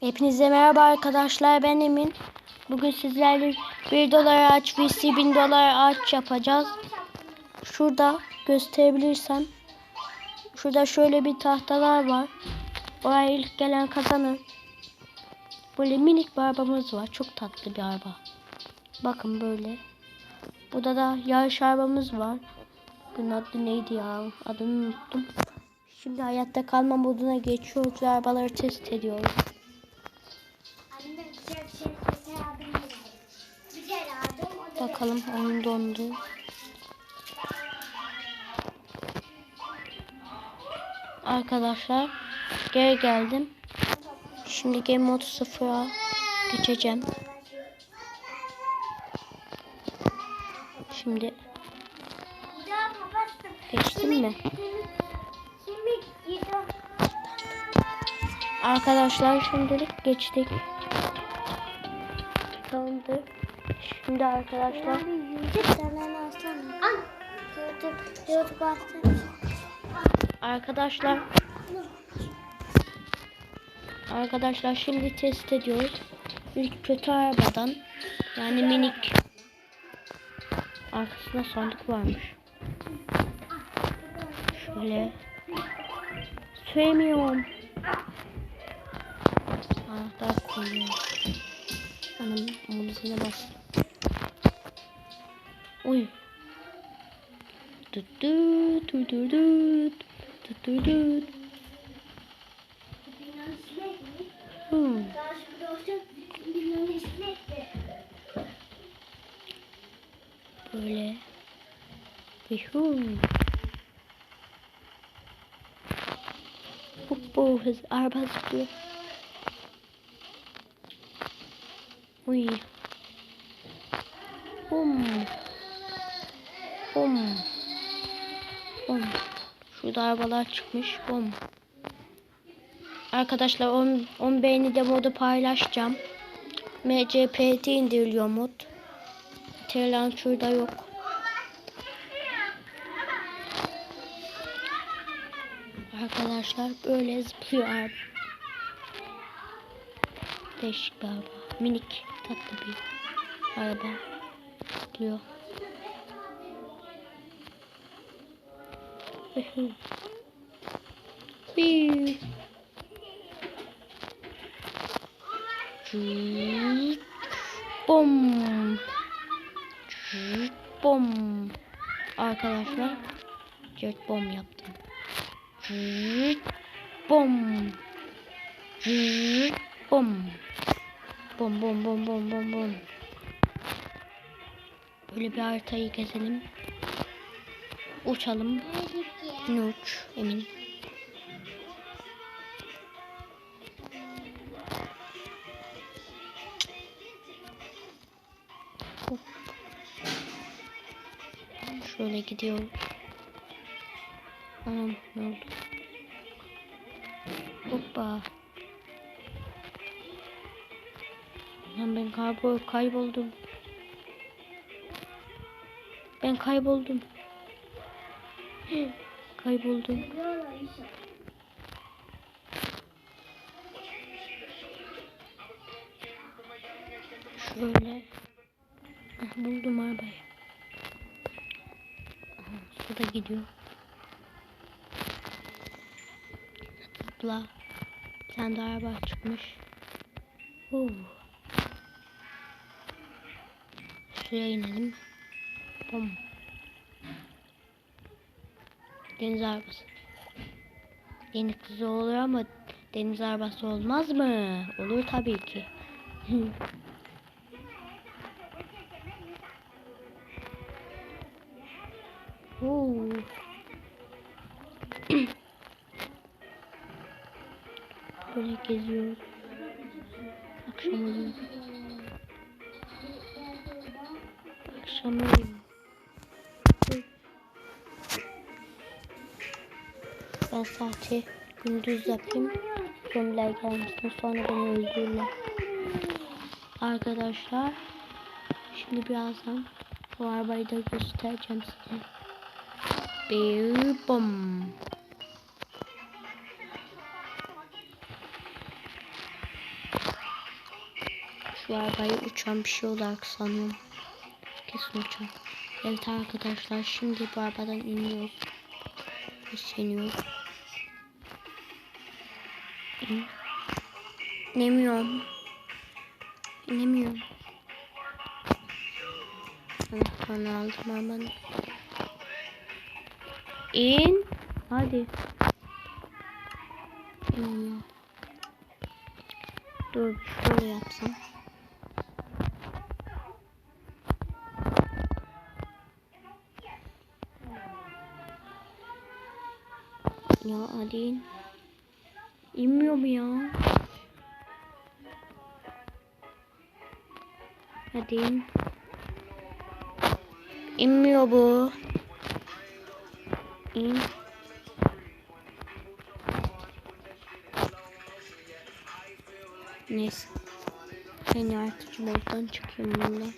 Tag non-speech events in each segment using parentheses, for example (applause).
Hepinize merhaba arkadaşlar ben Emin. Bugün sizlerle 1 dolar aç VC 1000 dolar aç yapacağız. Şurada gösterebilirsem. Şurada şöyle bir tahtalar var. Oraya ilk gelen kazanır. Böyle minik bir arabamız var. Çok tatlı bir araba. Bakın böyle. Burada da yarış arabamız var. Bunun adı neydi ya? Adını unuttum. Şimdi hayatta kalma moduna geçiyoruz ve arabaları test ediyoruz. Bakalım oyun dondu. Arkadaşlar geri geldim. Şimdi Game Mode 0'a geçeceğim. Şimdi geçtim mi? Arkadaşlar şimdilik geçtik. Tamamdır. Şimdi arkadaşlar. Arkadaşlar Arkadaşlar şimdi test ediyoruz. İlk kötü arabadan yani minik arkasında sandık varmış. Şöyle süremiyorum. Anahtar koyuyorum. Hanım omuzuna bas. Tut tut tut tut tut tut. Hmm. Böyle. Bihum. Bu hız araba zıplıyor. Uy. Bum. Bum. Bum. Şurada arabalar çıkmış. Bum. Arkadaşlar 10, 10 beğeni de modu paylaşacağım. MCPT indiriliyor mod. Telan şurada yok. Arkadaşlar böyle zıplıyor araba. Değişik bir araba. Minik tatlı bir araba. Zıplıyor. Bom. Bom. Arkadaşlar cırt bom yaptım. Bom. Bom. Bom bom bom bom bom bom. Böyle bir haritayı gezelim. Uçalım. Ne uç emin. Şöyle gidiyorum. Anam ne oldu? Hoppa. Lan ben kaybol kayboldum. Ben kayboldum. Kayboldum. Şöyle. Buldum arabayı. Aha, Su da gidiyor. Zıpla. Bir tane de araba çıkmış. Oo. Suya inelim. Bom. Deniz arabası. Deniz kızı olur ama deniz arabası olmaz mı? Olur tabii ki. (laughs) Oo. (coughs) Böyle geziyoruz. Akşam oluyor. Akşam oluyor. Ben saati gündüz yapayım. Zombiler gelmesin sonra beni öldürürler. Arkadaşlar şimdi birazdan bu arabayı da göstereceğim size. Bir bom. şu arabayı uçan bir şey olarak sanıyorum. Kesin uçan. Evet arkadaşlar şimdi bu arabadan iniyoruz. İn. İnemiyorum. İnemiyorum. Anahtarını aldım hemen. İn. Hadi. İniyor. Dur şöyle yapsam. Ya in. İnmiyor mu ya? Hadi in. İnmiyor bu. İn. Neyse. Ben artık moddan çıkıyorum bundan.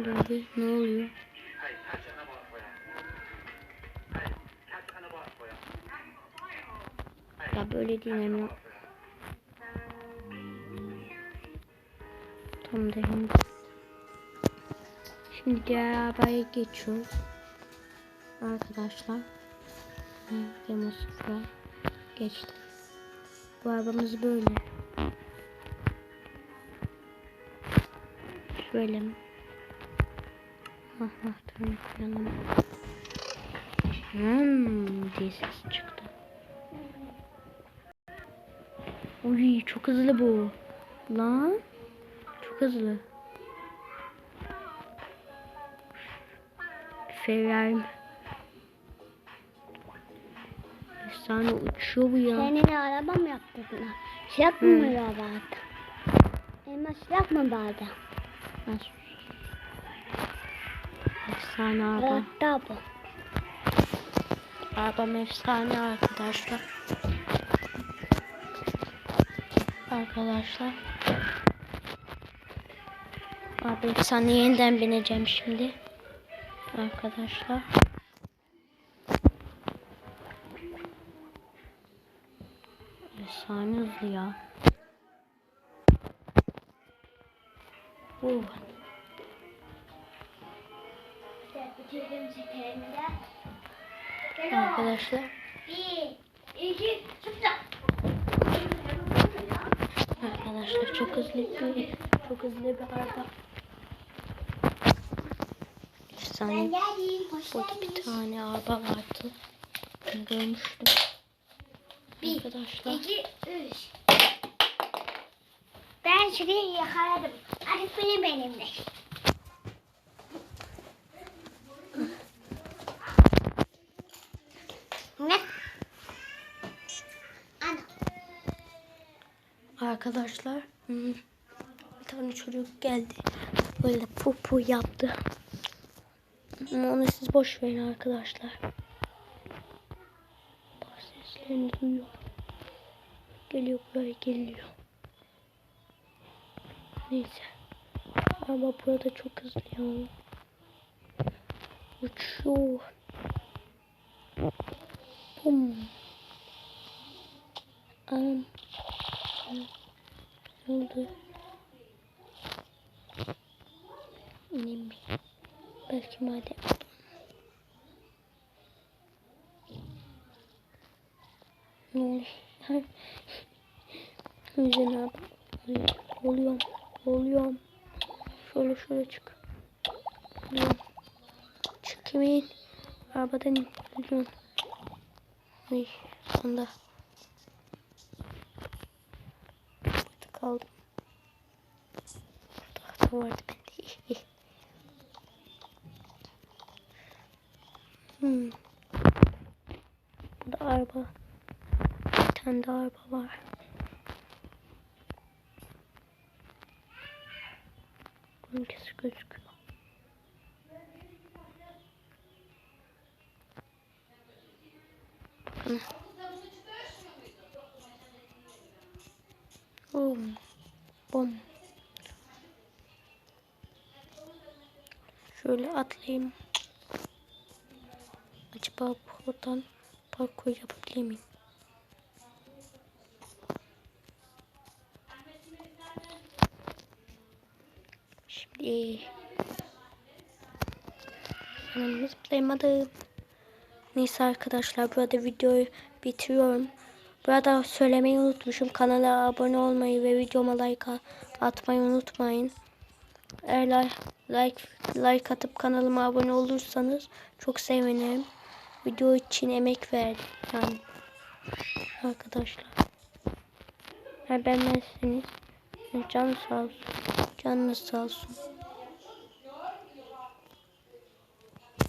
Bir ne oluyor? Ya böyle dinlemiyor. Tam da şimdi. Şimdi diğer arabaya geçiyoruz. Arkadaşlar. Demo sıfıra geçti. Bu arabamız böyle. Şöyle mi? Anahtarını koyalım. Hmm diye ses çıktı. Uy çok hızlı bu. Lan. Çok hızlı. Ferrari. Efsane uçuyor bu ya. Senin araba mı yaptırdın? Silah mı Hı. vardı? Elma silah mı vardı? Nasıl? Efsane araba. Bu. Arabam efsane arkadaşlar. Arkadaşlar. Abi efsane yeniden bineceğim şimdi. Arkadaşlar. Efsane hızlı ya. Uh. Arkadaşlar. Bir, iki, sıfır. Arkadaşlar çok hızlı bir çok hızlı bir araba. Efsane burada bir tane araba vardı. Ben görmüştüm. Bir, Arkadaşlar. iki, üç. Ben şurayı yakaladım. Hadi beni benimle. Ne? Ana. Arkadaşlar hmm, bir tane çocuk geldi. Böyle pupu yaptı. Ama onu siz boş verin arkadaşlar. Bak seslerini duyuyor. Geliyor buraya geliyor. Neyse. Ama burada çok hızlı ya. Uçuyor. Bum. Anam. Ne oldu? İneyim mi? Belki madem. Ne oluyor? Yüzüne abi. Oluyorum. Oluyorum. Şöyle şöyle çık. Oluyorum. Çık Emin. Arabadan iniyorum. Ay sonunda. Burada Tahta vardı bende. (laughs) hmm. Burada araba. Bir tane de araba var. Hangisi gözüküyor? Bakın. Bum. Bum. Şöyle atlayayım. Acaba buradan parkur yapabilir miyim? Şimdi Hemen zıplayamadım. Neyse arkadaşlar burada videoyu bitiriyorum. Burada söylemeyi unutmuşum. Kanala abone olmayı ve videoma like atmayı unutmayın. Eğer like, like, atıp kanalıma abone olursanız çok sevinirim. Video için emek verdim yani. Arkadaşlar. Eğer beğenmezseniz canı sağ olsun. Canınız sağ olsun.